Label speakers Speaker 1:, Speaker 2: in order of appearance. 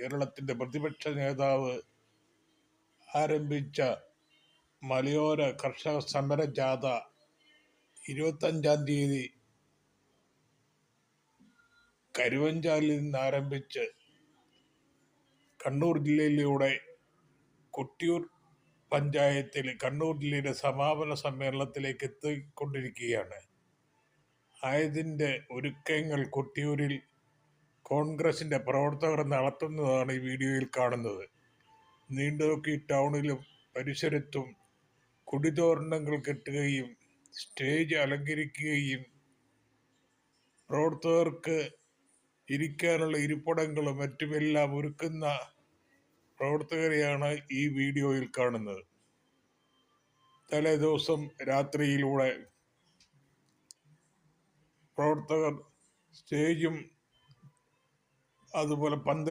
Speaker 1: കേരളത്തിന്റെ പ്രതിപക്ഷ നേതാവ് ആരംഭിച്ച മലയോര കർഷക സമര ജാഥ ഇരുപത്തഞ്ചാം തീയതി കരുവഞ്ചാലിൽ നിന്ന് ആരംഭിച്ച് കണ്ണൂർ ജില്ലയിലൂടെ കൊട്ടിയൂർ പഞ്ചായത്തിൽ കണ്ണൂർ ജില്ലയുടെ സമാപന സമ്മേളനത്തിലേക്ക് എത്തിക്കൊണ്ടിരിക്കുകയാണ്. ആയതിന്റെ ഒരുക്കങ്ങൾ കൊട്ടിയൂരിൽ കോൺഗ്രസിന്റെ പ്രവർത്തകർ നടത്തുന്നതാണ് ഈ വീഡിയോയിൽ കാണുന്നത്. നീണ്ടുനോക്കി ടൗണിലും പരിസരത്തും കൊടിതോരണങ്ങൾ കെട്ടുകയും സ്റ്റേജ് അലങ്കരിക്കുകയും പ്രവർത്തകർക്ക് ഇരിക്കാനുള്ള ഇരിപ്പിടങ്ങളും മറ്റുമെല്ലാം ഒരുക്കുന്ന പ്രവർത്തകരെയാണ് ഈ വീഡിയോയിൽ കാണുന്നത്. തലേദിവസം രാത്രിയിലൂടെ പ്രവർത്തകർ സ്റ്റേജും അതുപോലെ പന്ത്